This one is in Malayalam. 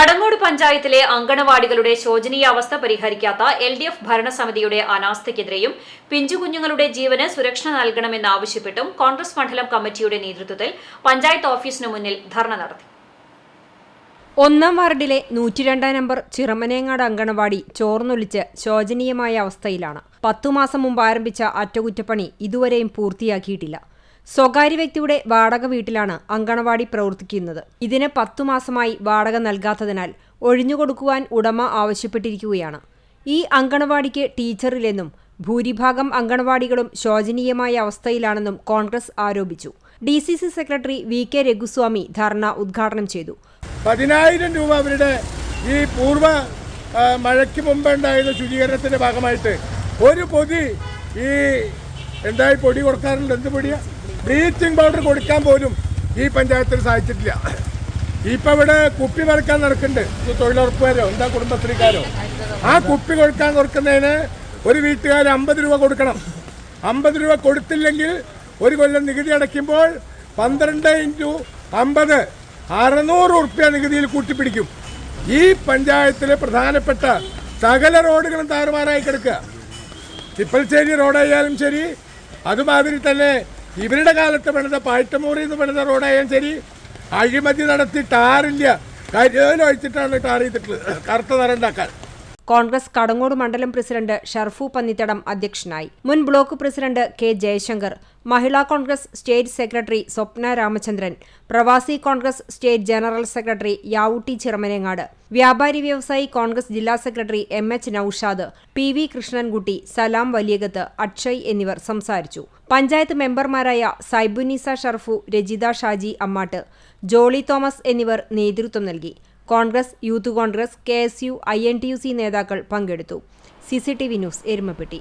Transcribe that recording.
കടങ്ങോട് പഞ്ചായത്തിലെ അങ്കണവാടികളുടെ ശോചനീയാവസ്ഥ പരിഹരിക്കാത്ത എൽ ഡി എഫ് ഭരണസമിതിയുടെ അനാസ്ഥയ്ക്കെതിരെയും പിഞ്ചുകുഞ്ഞുങ്ങളുടെ ജീവന് സുരക്ഷ നൽകണമെന്നാവശ്യപ്പെട്ടും കോൺഗ്രസ് മണ്ഡലം കമ്മിറ്റിയുടെ നേതൃത്വത്തിൽ പഞ്ചായത്ത് ഓഫീസിനു മുന്നിൽ ധർണ നടത്തി. ഒന്നാം വാർഡിലെ നൂറ്റിരണ്ടാം നമ്പർ ചിറമനേങ്ങാട് അങ്കണവാടി ചോർന്നൊലിച്ച് ശോചനീയമായ അവസ്ഥയിലാണ്. പത്തു മാസം മുമ്പ് ആരംഭിച്ച അറ്റകുറ്റപ്പണി ഇതുവരെയും പൂർത്തിയാക്കിയിട്ടില്ല. സ്വകാര്യ വ്യക്തിയുടെ വാടക വീട്ടിലാണ് അങ്കണവാടി പ്രവർത്തിക്കുന്നത്. ഇതിന് പത്തു മാസമായി വാടക നൽകാത്തതിനാൽ ഒഴിഞ്ഞുകൊടുക്കുവാൻ ഉടമ ആവശ്യപ്പെട്ടിരിക്കുകയാണ്. ഈ അങ്കണവാടിക്ക് ടീച്ചറില്ലെന്നും ഭൂരിഭാഗം അങ്കണവാടികളും ശോചനീയമായ അവസ്ഥയിലാണെന്നും കോൺഗ്രസ് ആരോപിച്ചു. D C C secretary V K Raghuswamy dharna ഉദ്ഘാടനം ചെയ്തു. പതിനായിരം രൂപ അവരുടെ ഈ പൂർവ മഴയ്ക്ക് മുമ്പ് ഉണ്ടായിരുന്ന ശുചീകരണത്തിന്റെ ഭാഗമായിട്ട് ഒരു പൊതി ഈ എന്തായി പൊടി കൊടുക്കാറുണ്ട്? എന്ത് പൊടിയാ? ബ്ലീച്ചിങ് പൗഡർ കൊടുക്കാൻ പോലും ഈ പഞ്ചായത്തിന് സാധിച്ചിട്ടില്ല. ഇപ്പൊ ഇവിടെ കുപ്പി വരക്കാൻ നടക്കുന്നുണ്ട്. തൊഴിലുറപ്പുകാരോ എന്താ കുടുംബശ്രീക്കാരോ? ആ കുപ്പി കൊടുക്കാൻ കൊടുക്കുന്നതിന് ഒരു വീട്ടുകാർ അമ്പത് രൂപ കൊടുക്കണം. അമ്പത് രൂപ കൊടുത്തില്ലെങ്കിൽ ഒരു കൊല്ലം നികുതി അടയ്ക്കുമ്പോൾ പന്ത്രണ്ട് ഇന്റു അമ്പത് അറുന്നൂറ് ഉറുപ്പ്യ നികുതിയിൽ കൂട്ടിപ്പിടിക്കും. ഈ പഞ്ചായത്തിലെ പ്രധാനപ്പെട്ട സകല റോഡുകളും താറുമാറായി കിടക്കുക. തിപ്പൽശ്ശേരി റോഡായാലും ശരി അതുമാതിരി തന്നെ ഇവരുടെ കാലത്ത് പണിത പാഴ്ത്തമൂറി നിന്ന് പണിത റോഡായാലും ശരി അഴിമതി നടത്തി ടാറില്ല കരിയോലൊഴിച്ചിട്ടാണ് ടാർ ചെയ്തിട്ടുള്ളത്. കറുത്ത നിറം ഉണ്ടാക്കാൻ. കോൺഗ്രസ് കടങ്ങോട് മണ്ഡലം പ്രസിഡന്റ് ഷർഫു പന്നിത്തടം അധ്യക്ഷനായി. മുൻ block president K Jayashankar Mahila Congress state secretary Swapna Ramachandran Pravasi Congress state general secretary Yavootty Chiramanengad Vyapari Vyavasayi Congress ജില്ലാ secretary M H Naushad P V Krishnankutty Salam Valiyakath Akshay എന്നിവർ സംസാരിച്ചു. പഞ്ചായത്ത് മെമ്പർമാരായ സൈബുനിസ ഷർഫു രജിത ഷാജി അമ്മാട്ട് ജോളി തോമസ് എന്നിവർ നേതൃത്വം നൽകി. Congress youth Congress K S U I N T U C നേതാക്കൾ പങ്കെടുത്തു. C C T V news Erumapetty.